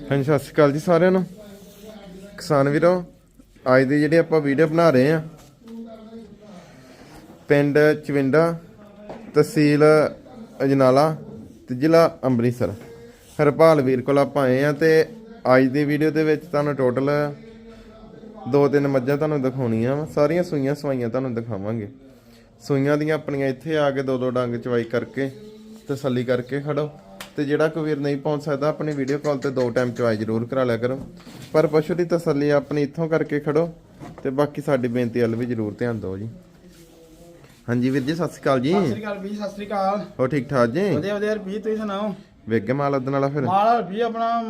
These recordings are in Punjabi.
ਹਾਂਜੀ, ਸਤਿ ਸ਼੍ਰੀ ਅਕਾਲ ਜੀ ਸਾਰਿਆਂ ਨੂੰ। ਕਿਸਾਨ ਵੀਰੋ, ਅੱਜ ਦੀ ਜਿਹੜੀ ਆਪਾਂ ਵੀਡੀਓ ਬਣਾ ਰਹੇ ਆ ਪਿੰਡ ਚਵਿੰਡਾ, ਤਹਿਸੀਲ ਅਜਨਾਲਾ ਤੇ ਜ਼ਿਲ੍ਹਾ ਅੰਮ੍ਰਿਤਸਰ। ਹਰਪਾਲ ਵੀਰ ਕੋਲ ਆਪਾਂ ਆਏ ਆ ਤੇ ਅੱਜ ਦੀ ਵੀਡੀਓ ਦੇ ਵਿੱਚ ਤੁਹਾਨੂੰ ਟੋਟਲ ਦੋ ਤਿੰਨ ਮੱਝਾਂ ਤੁਹਾਨੂੰ ਦਿਖਾਉਣੀਆਂ ਵਾ। ਸਾਰੀਆਂ ਸੂਈਆਂ ਸਵਾਈਆਂ ਤੁਹਾਨੂੰ ਦਿਖਾਵਾਂਗੇ। ਸੂਈਆਂ ਦੀਆਂ ਆਪਣੀਆਂ ਇੱਥੇ ਆ ਕੇ ਦੋ ਦੋ ਡੰਗ ਚਵਾਈ ਕਰਕੇ ਤਸੱਲੀ ਕਰਕੇ ਖੜੋ। ਤੇ ਜਿਹੜਾ ਕੋਈ ਵੀਰ ਨਹੀਂ ਪਹੁੰਚ ਸਕਦਾ ਆਪਣੀ ਵੀਡੀਓ ਕਾਲ ਤੇ ਦੋ ਟਾਈਮ ਚਵਾਈ ਜ਼ਰੂਰ ਕਰਾ ਲਿਆ ਕਰੋ। ਪਰ ਪਸ਼ੂ ਦੀ ਤਸੱਲੀ ਆਪਣੀ ਇੱਥੋਂ ਕਰਕੇ ਖੜੋ ਤੇ ਬਾਕੀ ਸਾਡੀ ਬੇਨਤੀ ਵੱਲ ਵੀ ਜ਼ਰੂਰ ਧਿਆਨ ਦਿਓ ਜੀ। ਹਾਂਜੀ ਵੀਰ ਜੀ ਸਤਿ ਸ਼੍ਰੀ ਅਕਾਲ ਜੀ। ਸਤਿ ਸ੍ਰੀ ਅਕਾਲ ਵੀ ਸਤਿ ਸ੍ਰੀ ਅਕਾਲ। ਹੋ ਠੀਕ ਠਾਕ ਜੀ? ਵਧੀਆ ਵਧੀਆ ਰੁਪਈਏ ਤੁਸੀਂ ਸੁਣਾਓ? ਵੇਗੇ ਮਾਲ ਉਦਣ ਵਾਲਾ ਫਿਰ। ਮਾਲ ਵੀ ਆਪਣਾ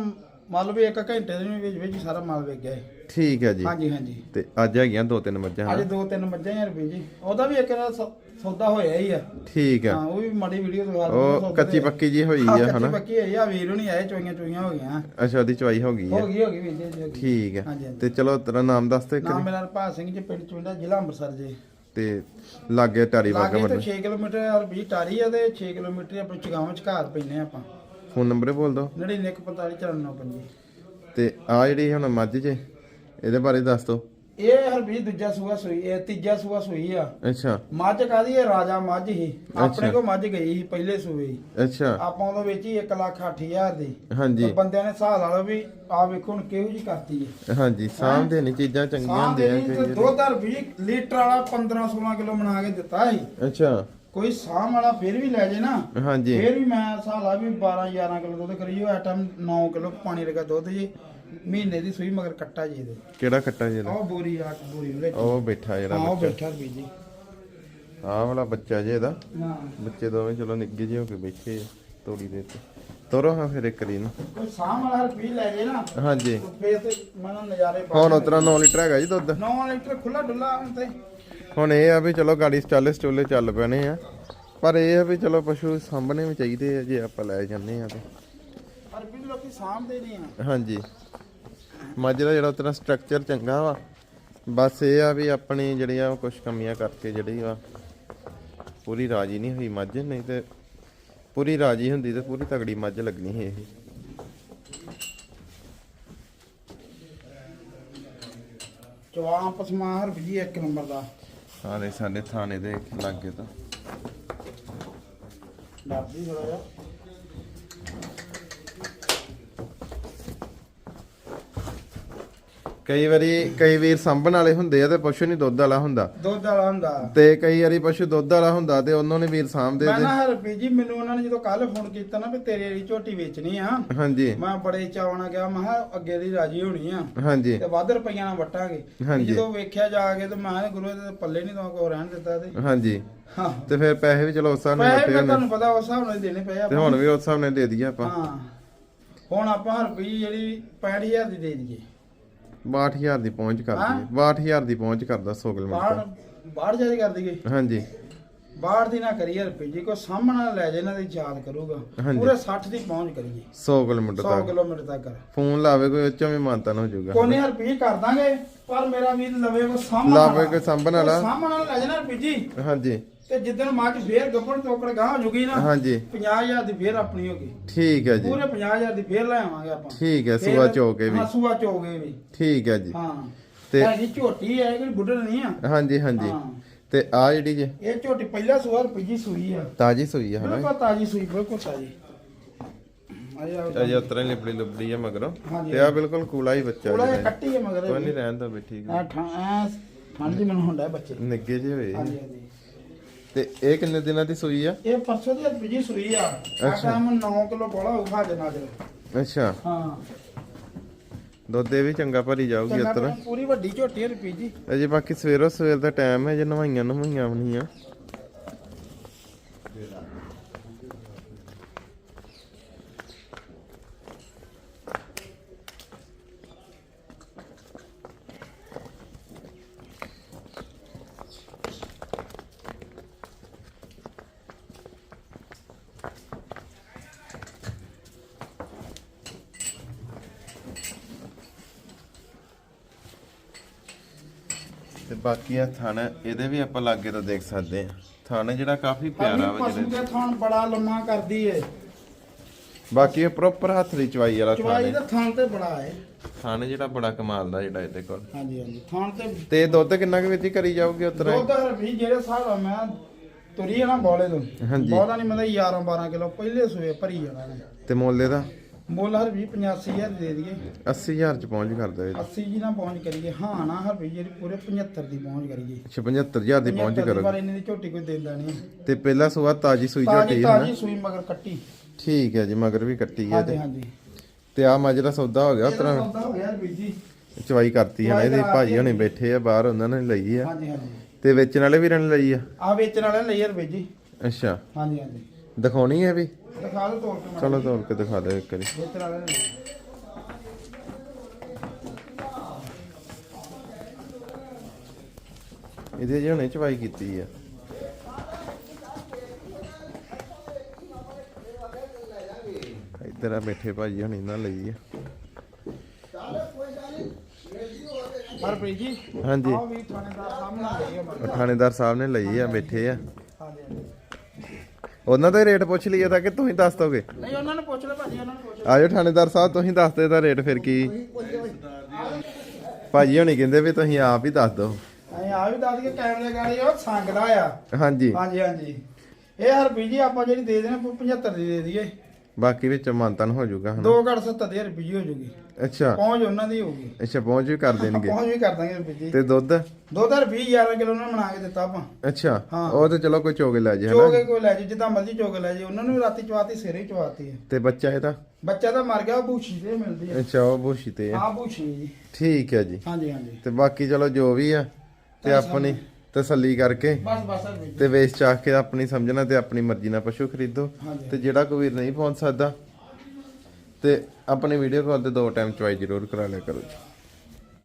ਮੰਨ ਲਓ ਵੀ ਇੱਕ ਘੰਟੇ ਦੇ ਵਿੱਚ ਵਿੱਚ ਹੀ ਸਾਰਾ ਮਾਲ ਵਿਕ ਗਿਆ ਹੈ। ਠੀਕ ਹੈ ਜੀ। ਹਾਂਜੀ ਹਾਂਜੀ। ਤੇ ਅੱਜ ਹੈਗੀਆਂ ਦੋ ਤਿੰਨ ਮੱਝਾਂ ਅੱਜ ਹਨ? ਦੋ ਤਿੰਨ ਮੱਝਾਂ ਹੀ ਰੁਪਏ ਜੀ। ਉਹਦਾ ਵੀ ਇੱਕ ਨਾਲ ਸੌ- ਸੌਦਾ ਹੋਇਆ ਹੀ ਆ। ਠੀਕ ਹੈ ਹਾਂ ਉਹ ਵੀ ਮਾੜੀ ਵੀਡੀਓ ਦਿਖਾ ਉਹ ਕੱਚੀ ਪੱਕੀ ਜੀ ਹੋਈ ਆ ਕੱਚੀ ਹਨਾ? ਪੱਕੀ ਹੋਈ ਆ। ਵੀਰ ਨਹੀਂ ਆਏ ਚੋਈਆਂ ਚੋਈਆਂ ਹੋ ਗਈਆਂ। ਅੱਛਾ ਉਹਦੀ ਚਵਾਈ ਹੋ ਗਈ ਹੋ ਹੈ ਗਈ ਹੋ ਗਈ ਵੀਰ ਜੀ, ਜੀ ਹੋ ਗਈ। ਠੀਕ ਹੈ ਹਾਂਜੀ। ਤੇ ਚਲੋ ਤੇਰਾ ਨਾਮ ਦੱਸ ਦੇ ਨਾਮ ਮੇਰਾ ਰਪਾਲ ਸਿੰਘ ਜੀ ਪਿੰਡ ਚੁੰਡਾ ਜ਼ਿਲ੍ਹਾ ਅੰਮ੍ਰਿਤਸਰ ਜੀ। ਤੇ ਲਾਗੇ ਟਾਰੀ ਵਾਗਾ ਲਾਗੇ ਤੋਂ ਵੱਲ। 6 ਕਿਲੋਮੀਟਰ ਔਰ 20 ਟਾਰੀ ਆ ਤੇ 6 ਕਿਲੋਮੀਟਰ ਆਪਣੇ ਚਗਾਵਾਂ ਚ ਘਰ ਪੈਨੇ ਆਪਾਂ। ਫੋਨ ਨੰਬਰ ਬੋਲ ਦੋ। 9945 ਤੇ ਆ ਜਿਹੜੀ ਹੁਣ ਮੱਝ ਜੇ ਇਹਦੇ ਬਾਰੇ ਦੱਸ ਦੋ। ਇਹ ਹਰਬੀ ਦੂਜਾ ਸੂਆ ਸੂਈ ਇਹ ਤੀਜਾ ਸੂਆ ਸੂਈ ਆ। ਅੱਛਾ। ਮੱਝ ਕਾਦੀ ਇਹ ਰਾਜਾ ਮੱਝ ਹੀ। ਆਪਣੇ ਕੋ ਮੱਝ ਗਈ ਸੀ ਪਹਿਲੇ ਸੂਏ। ਹੀ। ਅੱਛਾ। ਆਪਾਂ ਉਹਦੇ ਵਿੱਚ ਹੀ 1 ਲੱਖ 8000 ਦੀ। ਹਾਂਜੀ। ਤੇ ਬੰਦਿਆਂ ਨੇ ਹਿਸਾਬ ਲਾ ਲਓ ਵੀ ਆ ਵੇਖੋ ਹੁਣ ਕਿਹੋ ਜੀ ਕਰਤੀ ਹੈ ਹਾਂਜੀ ਸਾਹਮਣੇ ਨਹੀਂ ਚੀਜ਼ਾਂ ਚੰਗੀਆਂ ਹੁੰਦੀਆਂ ਨਹੀਂ ਤੇ ਕਈ ਦੁੱਧ ਹਰ 20 ਲੀਟਰ ਵਾਲਾ 15 16 ਕਿਲੋ ਬਣਾ ਕੇ ਦਿੱਤਾ ਸੀ। ਅੱਛਾ। ਕੋਈ ਸਾਹ ਵਾਲਾ ਫਿਰ ਵੀ ਲੈ ਜੇ ਨਾ ਹਾਂਜੀ। ਫਿਰ ਵੀ ਮੈਂ ਹਿਸਾਬ ਲਾ ਵੀ 12 11 ਕਿਲੋ ਦੁੱਧ ਕਰੀਓ ਐ ਟਾਈਮ 9 ਕਿਲੋ ਪਾਣੀ ਲਗਾ ਦੁੱਧ ਜੀ ਮਹੀਨੇ ਦੀ ਸੂਈ ਮਗਰ ਕੱਟਾ ਜੀ ਇਹਦੇ। ਕਿਹੜਾ ਕੱਟਾ ਜੀ ਆਹ ਬੋਰੀ ਆ ਬੋਰੀ ਵਿੱਚ ਉਹ ਬੈਠਾ ਜਿਹੜਾ ਆਹ ਉਹ ਬੱਚਾ। ਬੈਠਾ ਵੀ ਜੀ। ਆਹ ਵਾਲਾ ਬੱਚਾ ਜੇ ਇਹਦਾ। ਹਾਂ। ਬੱਚੇ ਦੋਵੇਂ ਚਲੋ ਨਿੱਗੇ ਜਿਹੇ ਹੋ ਕੇ ਬੈਠੇ ਆ ਤੋੜੀ ਦੇ ਉੱਤੇ। ਤੋਰੋ ਹਾਂ ਫਿਰ ਇੱਕ ਰੀ ਨੂੰ ਕੋਈ ਸਾਹ ਵਾਲਾ ਪੀ ਲੈ ਜੇ ਨਾ ਹਾਂਜੀ। ਫੇਰ ਤੇ ਮਨ ਨਜ਼ਾਰੇ ਹੁਣ ਉਤਰਾ 9 ਲੀਟਰ ਹੈਗਾ ਜੀ ਦੁੱਧ। 9 ਲੀਟਰ ਖੁੱਲਾ ਡੁੱਲਾ ਹੁਣ ਤੇ। ਹੁਣ ਇਹ ਆ ਵੀ ਚਲੋ ਗਾੜੀ ਸਟਾਲੇ ਸਟੋਲੇ ਚੱਲ ਪੈਣੇ ਆ। ਪਰ ਇਹ ਆ ਵੀ ਚਲੋ ਪਸ਼ੂ ਸਾਂਭਣੇ ਵੀ ਚਾਹੀਦੇ ਆ ਜੇ ਆਪਾਂ ਲੈ ਜਾਂਦੇ ਆ ਤੇ। ਅਰਬੀ ਲੋਕੀ ਸਾਂਭਦੇ ਨਹੀਂ ਆ। ਹਾਂਜੀ। ਮੱਝ ਦਾ ਜਿਹੜਾ ਤੇਰਾ ਸਟਰਕਚਰ ਚੰਗਾ ਵਾ ਬਸ ਇਹ ਆ ਵੀ ਆਪਣੀ ਜਿਹੜੀਆਂ ਕੁਝ ਕਮੀਆਂ ਕਰਕੇ ਜਿਹੜੀ ਵਾ ਪੂਰੀ ਰਾਜੀ ਨਹੀਂ ਹੋਈ ਮੱਝ ਨਹੀਂ ਤੇ ਪੂਰੀ ਰਾਜੀ ਹੁੰਦੀ ਤੇ ਪੂਰੀ ਤਗੜੀ ਮੱਝ ਲੱਗਣੀ ਸੀ ਇਹ। ਚਵਾਂ ਪਸਮਾ ਹਰ ਵੀ ਇੱਕ ਨੰਬਰ ਦਾ। ਸਾਰੇ ਸਾਡੇ ਥਾਣੇ ਦੇ ਲਾਗੇ ਤਾਂ। ਡਰਦੀ ਥੋੜਾ ਜਿਹਾ। ਕਈ ਵਾਰੀ ਕਈ ਵੀਰ ਸੰਭਣ ਵਾਲੇ ਹੁੰਦੇ ਆ ਤੇ ਪਸ਼ੂ ਨਹੀਂ ਦੁੱਧ ਵਾਲਾ ਹੁੰਦਾ। ਦੁੱਧ ਵਾਲਾ ਹੁੰਦਾ। ਤੇ ਕਈ ਵਾਰੀ ਪਸ਼ੂ ਦੁੱਧ ਵਾਲਾ ਹੁੰਦਾ ਤੇ ਉਹਨਾਂ ਨੇ ਵੀਰ ਸਾਂਭਦੇ ਮੈਂ ਤੇ ਨਾ ਹਰ ਜੀ ਮੈਨੂੰ ਉਹਨਾਂ ਨੇ ਜਦੋਂ ਕੱਲ ਫੋਨ ਕੀਤਾ ਨਾ ਵੀ ਤੇਰੇ ਵਾਲੀ ਝੋਟੀ ਵੇਚਣੀ ਆ। ਹਾਂਜੀ। ਮੈਂ ਬੜੇ ਚਾਵਣਾ ਗਿਆ ਮੈਂ ਕਿਹਾ ਅੱਗੇ ਦੀ ਰਾਜੀ ਹੋਣੀ ਆ। ਹਾਂਜੀ। ਤੇ ਵੱਧ ਰੁਪਈਆਂ ਨਾਲ ਵਟਾਂਗੇ। ਜਦੋਂ ਵੇਖਿਆ ਜਾ ਕੇ ਤੇ ਮੈਂ ਗੁਰੂ ਦੇ ਪੱਲੇ ਨਹੀਂ ਤਾਂ ਕੋ ਰਹਿਣ ਦਿੱਤਾ ਤੇ। ਹਾਂਜੀ। ਤੇ ਫਿਰ ਪੈਸੇ ਵੀ ਚਲੋ ਉਸ ਹਿਸਾਬ ਨਾਲ ਵੱਟੇ ਤੁਹਾਨੂੰ ਪਤਾ ਉਸ ਹਿਸਾਬ ਨਾਲ ਦੇਣੇ ਪਏ ਤੇ ਆਪਾਂ ਹੁਣ ਵੀ ਉਸ ਹਿਸਾਬ ਨਾਲ ਦੇ ਦਈਏ ਆਪਾਂ। ਹਾਂ। ਹੁਣ ਆਪਾਂ ਰੁਪਈ ਜਿਹੜੀ 65000 ਦੀ ਦੇ ਦਈਏ। 62000 ਦੀ ਪਹੁੰਚ ਕਰ ਹਾਂ? ਦਈਏ। 62000 ਦੀ ਪਹੁੰਚ ਕਰਦਾ 100 ਬਾਹਰ ਕਿਲੋਮੀਟਰ ਬਾਹਰ ਜਾ ਕੇ ਕਰ ਦਈਏ? ਹਾਂਜੀ। ਬਾਹਰ ਦੀ ਨਾ ਕਰੀਏ ਰੁਪਈ ਜੀ ਕੋਈ ਸਾਹਮਣਾ ਲੈ ਜੇ ਇਹਨਾਂ ਦੀ ਯਾਦ ਕਰੂਗਾ। ਹਾਂਜੀ। ਪੂਰੇ 60 ਦੀ ਪਹੁੰਚ ਕਰੀਏ। 100 ਕਿਲੋਮੀਟਰ 100 ਤੱਕ ਕਿਲੋਮੀਟਰ ਤੱਕ। ਫੋਨ ਲਾਵੇ ਕੋਈ ਉੱਚਾ ਵੀ ਮਾਨਤਾ ਨਾ ਹੋ ਜਾਊਗਾ। ਕੋਨੇ ਰੁਪਈ ਕਰ ਦਾਂਗੇ ਪਰ ਮੇਰਾ ਵੀਰ ਲਵੇ ਕੋ ਸਾਹਮਣਾ ਲਾਵੇ ਕੋਈ ਸਾਂਭਣ ਵਾਲਾ। ਸਾਹਮਣਾ ਲੈ ਜਾਣਾ ਰੁਪਈ ਜੀ। ਹਾਂਜੀ। ਤੇ ਜਿੱਦਣ ਮੱਝ ਫੇਰ ਗੱਪਣ ਤੋਕੜ ਗਾਂ ਹੋ ਜੂਗੀ ਨਾ ਹਾਂਜੀ। 50000 ਦੀ ਫੇਰ ਆਪਣੀ ਹੋਗੀ ਠੀਕ ਹੈ ਜੀ। ਪੂਰੇ 50000 ਦੀ ਫੇਰ ਲੈ ਆਵਾਂਗੇ ਆਪਾਂ। ਠੀਕ ਹੈ ਸੂਆ ਚੋਕੇ ਵੀ। ਹਾਂ ਸੂਆ ਚੋਗੇ ਵੀ। ਠੀਕ ਹੈ ਜੀ। ਹਾਂ। ਤੇ- ਹੈਗੀ ਝੋਟੀ ਹੈ ਕੋਈ ਬੁੱਢਣ ਨਹੀਂ ਆ। ਹਾਂਜੀ ਹਾਂਜੀ। ਹਾਂ। ਤੇ ਆ ਜਿਹੜੀ ਜੇ? ਇਹ ਝੋਟੀ ਪਹਿਲਾ ਸੂਆ ਰੁਪਈ ਸੂਈ ਆ। ਤਾਜੀ ਸੂਈ ਹੈ ਹਨਾ? ਬਿਲਕੁਲ ਤਾਜੀ ਸੂਈ ਬਿਲਕੁਲ ਤਾਜੀ। ਅਜੇ ਆ। ਉਤਰੇ ਲਿਬੜੀ ਲਿਬੜੀ ਹੈ ਮਗਰੋਂ। ਤੇ ਆ ਬਿਲਕੁਲ ਕੂਲਾ ਹੀ ਬੱਚਾ ਜਿਹਾ ਕੱਟੀ ਹੈ ਮਗਰ ਕੋਈ ਨਹੀਂ ਰਹਿਣ ਦਾ ਠੀਕ ਹੈ। ਆ ਠੰਡ ਜੀ ਮੈਨੂੰ ਹੁੰਦਾ ਹੈ ਬੱਚੇ। ਨਿੱਗੇ ਜਿਹੇ ਹੋਏ। ਹਾਂਜੀ ਹਾਂਜੀ। ਤੇ ਇਹ ਕਿੰਨੇ ਦਿਨਾਂ ਦੀ ਸੂਈ ਆ? ਇਹ ਪਰਸੋਂ ਦੀ ਰੁਪਈ ਸੂਈ ਆ। ਆ ਅੱਛਾ। ਟਾਈਮ 9 ਕਿਲੋ ਬੋਲਾ ਉਖਾ ਦੇ ਨਾਲ ਅੱਛਾ। ਹਾਂ। ਦੁੱਧ ਇਹ ਵੀ ਚੰਗਾ ਭਰੀ ਜਾਊਗੀ ਚੰਗਾ ਪੂਰੀ ਵੱਡੀ ਝੋਟੀ ਹੈ ਰੁਪਈ ਜੀ ਅਜੇ ਬਾਕੀ ਸਵੇਰੋ ਸਵੇਰ ਦਾ ਟਾਈਮ ਹੈ ਜੇ ਨਵਾਈਆਂ ਨਵਾਈਆਂ ਵੀ ਬਾਕੀ ਆ ਥਣ ਇਹਦੇ ਵੀ ਆਪਾਂ ਲਾਗੇ ਤੋਂ ਦੇਖ ਸਕਦੇ ਆ ਥਣ ਜਿਹੜਾ ਕਾਫੀ ਪਿਆਰਾ ਵਾ ਪਸ਼ੂ ਦੇ ਥਾਣ ਬੜਾ ਲੰਮਾ ਕਰਦੀ ਏ। ਬਾਕੀ ਇਹ ਪ੍ਰੋਪਰ ਹੱਥ ਦੀ ਚਵਾਈ ਵਾਲਾ ਚਵਾਈ ਥਾਣੇ ਦਾ ਥਾਂ ਤੇ ਬੜਾ ਹੈ ਥਾਣੇ ਜਿਹੜਾ ਬੜਾ ਕਮਾਲ ਦਾ ਜਿਹੜਾ ਇਹਦੇ ਕੋਲ। ਹਾਂਜੀ ਹਾਂਜੀ ਥਾਂ ਤੇ ਤੇ ਦੁੱਧ ਕਿੰਨਾ ਕੁ ਵਿੱਚ ਹੀ ਕਰੀ ਜਾਓਗੇ ਉਤਰਾ ਦੁੱਧ ਵੀ ਜਿਹੜੇ ਹਿਸਾਬ ਨਾਲ ਮੈਂ ਤੁਰੀ ਨਾ ਬੋਲੇ ਤੋਂ। ਹਾਂਜੀ। ਬਹੁਤਾ ਨਹੀਂ ਮਤਲਬ 11 12 ਕਿਲੋ ਪਹਿਲੇ ਸੂਏ ਭਰੀ ਜਾਣਾ ਨੇ ਤੇ ਮੁੱਲ ਇਹਦਾ? ਮੁੱਲ ਹਰ ਵੀ 85000 ਦੇ ਦਈਏ। 80000 ਚ ਪਹੁੰਚ ਕਰ ਦੇਵੇ 80 ਜੀ ਨਾਲ ਪਹੁੰਚ ਕਰੀਏ। ਹਾਂ ਨਾ ਹਰ ਵੀ ਜਿਹੜੀ ਪੂਰੇ 75 ਦੀ ਪਹੁੰਚ ਕਰੀਏ। 75000 ਦੀ ਪਹੁੰਚ 75 ਕਰੋ ਪਰ ਇੰਨੀ ਦੀ ਝੋਟੀ ਕੋਈ ਦਿੰਦਾ ਨਹੀਂ ਤੇ ਪਹਿਲਾ ਸੂਆ ਤਾਜੀ ਸੂਈ ਝੋਟੀ ਹੈ ਨਾ? ਤਾਜੀ ਸੂਈ ਮਗਰ ਕੱਟੀ। ਠੀਕ ਹੈ ਜੀ ਮਗਰ ਵੀ ਕੱਟੀ ਹੈ ਤੇ। ਹਾਂਜੀ ਤੇ ਆ ਮਾਜਰਾ ਸੌਦਾ ਹੋ ਗਿਆ ਉਤਰਾ। ਸੌਦਾ ਹੋ ਗਿਆ ਵੀਰ ਜੀ। ਚਵਾਈ ਕਰਤੀ ਹੈ ਨਾ ਇਹਦੇ ਭਾਜੀ ਹੁਣੇ। ਬੈਠੇ ਆ ਬਾਹਰ ਉਹਨਾਂ ਨੇ ਲਈ ਆ। ਹਾਂਜੀ ਹਾਂਜੀ। ਤੇ ਵੇਚਣ ਵਾਲੇ ਵੀਰਾਂ ਨੇ ਲਈ ਆ? ਆ ਵੇਚਣ ਵਾਲੇ ਲਈ ਵੀਰ ਜੀ। ਅੱਛਾ। ਹਾਂਜੀ ਹਾਂਜੀ। ਦਿਖਾਉਣੀ ਹੈ ਵੀ? ਦਿਖਾ ਦਿਓ ਤੋੜ ਕੇ ਚਲੋ ਤੋੜ ਕੇ ਦਿਖਾ ਦਿਓ ਇੱਕ ਵਾਰੀ। ਇਹਦੇ ਜਿਹੇ ਹੁਣੇ ਚਵਾਈ ਕੀਤੀ ਆ। ਇੱਧਰ ਆ ਬੈਠੇ ਭਾਜੀ ਹੁਣੀ ਨਾ ਲਈ ਆ। ਪਰ ਵੀਰ ਜੀ ਹਾਂਜੀ। ਆ ਵੀ ਥਾਣੇਦਾਰ ਸਾਹਮਣੇ ਲਈ ਥਾਣੇਦਾਰ ਸਾਹਿਬ ਨੇ ਲਈ ਆ ਬੈਠੇ ਆ। ਉਹਨਾਂ ਦਾ ਰੇਟ ਪੁੱਛ ਲਈਏ ਤਾਂ ਕਿ ਤੁਸੀਂ ਦੱਸ ਦੋਗੇ। ਨਹੀਂ ਉਹਨਾਂ ਨੂੰ ਪੁੱਛ ਲਓ ਭਾਜੀ ਉਹਨਾਂ ਨੂੰ ਪੁੱਛ ਆਜੋ ਥਾਣੇਦਾਰ ਸਾਹਿਬ ਤੁਸੀਂ ਦੱਸ ਦੇ ਦਾ ਰੇਟ ਫਿਰ ਕੀ। ਭਾਜੀ ਹੁਣੀ ਕਹਿੰਦੇ ਵੀ ਤੁਸੀਂ ਆਪ ਹੀ ਦੱਸ ਦਿਓ। ਅਸੀਂ ਆ ਵੀ ਦੱਸ ਦਈਏ ਕੈਮਰੇ ਗਾੜੀ ਉਹ ਸੰਗਦਾ ਆ। ਹਾਂਜੀ। ਹਾਂਜੀ ਹਾਂਜੀ। ਇਹ ਹਰ ਵੀ ਜੀ ਆਪਾਂ ਜਿਹੜੀ ਦੇ ਦੇਣਾ 75 ਦੀ ਦੇ ਦਈਏ। ਬਾਕੀ ਵਿੱਚ ਮਾਨਤਨ ਹੋ ਜਾਊਗਾ ਹਨਾ? ਦੋ ਘੜ 70 ਦੀ ਰੁਪਈ ਹੋ ਜੂਗੀ ਅੱਛਾ। ਪਹੁੰਚ ਉਹਨਾਂ ਦੀ ਹੋਊਗੀ। ਅੱਛਾ ਪਹੁੰਚ ਵੀ ਕਰ ਦੇਣਗੇ। ਪਹੁੰਚ ਵੀ ਕਰ ਦਾਂਗੇ ਰੁਪਈ ਜੀ। ਤੇ ਦੁੱਧ? ਦੋ ਦਰ 20 11 ਕਿਲੋ ਉਹਨਾਂ ਬਣਾ ਕੇ ਦਿੱਤਾ ਆਪਾਂ। ਅੱਛਾ। ਉਹ ਤੇ ਚਲੋ ਕੋਈ ਚੋਗੇ ਲੈ ਜੇ ਹਨਾ? ਚੋਗੇ ਕੋਈ ਲੈ ਜੀ ਜਿੱਦਾਂ ਮਰਜ਼ੀ ਚੋਗ ਲੈ ਜੀ। ਉਹਨਾਂ ਨੂੰ ਰਾਤੀ ਚਵਾਤੀ ਸਿਰੇ ਹੀ ਚਵਾਤੀ ਹੈ। ਤੇ ਬੱਚਾ ਇਹਦਾ? ਬੱਚਾ ਤਾਂ ਮਰ ਗਿਆ ਉਹ ਬੂਛੀ ਤੇ ਮਿਲਦੀ ਹੈ। ਅੱਛਾ ਉਹ ਬੂਸ਼ੀ ਤੇ ਆ ਹਾਂ ਬੂਛੀ ਜੀ। ਠੀਕ ਹੈ ਜੀ। ਹਾਂਜੀ ਹਾਂਜੀ। ਤੇ ਬਾਕੀ ਚਲੋ ਜੋ ਵੀ ਆ ਤੇ ਆਪਣੀ ਤਸੱਲੀ ਕਰਕੇ ਬਸ ਬਸ ਤੇ ਵੇਚ ਚਾਹ ਕੇ ਆਪਣੀ ਸਮਝਣਾ ਤੇ ਆਪਣੀ ਮਰਜ਼ੀ ਨਾਲ ਪਸ਼ੂ ਖਰੀਦੋ। ਹਾਂਜੀ। ਤੇ ਜਿਹੜਾ ਕੋਈ ਵੀਰ ਨਹੀਂ ਪਹੁੰਚ ਸਕਦਾ ਤੇ ਆਪਣੀ ਵੀਡੀਓ ਕਾਲ ਤੇ ਦੋ ਟਾਈਮ ਚਵਾਈ ਜ਼ਰੂਰ ਕਰਾ ਲਿਆ ਕਰੋ ਜੀ।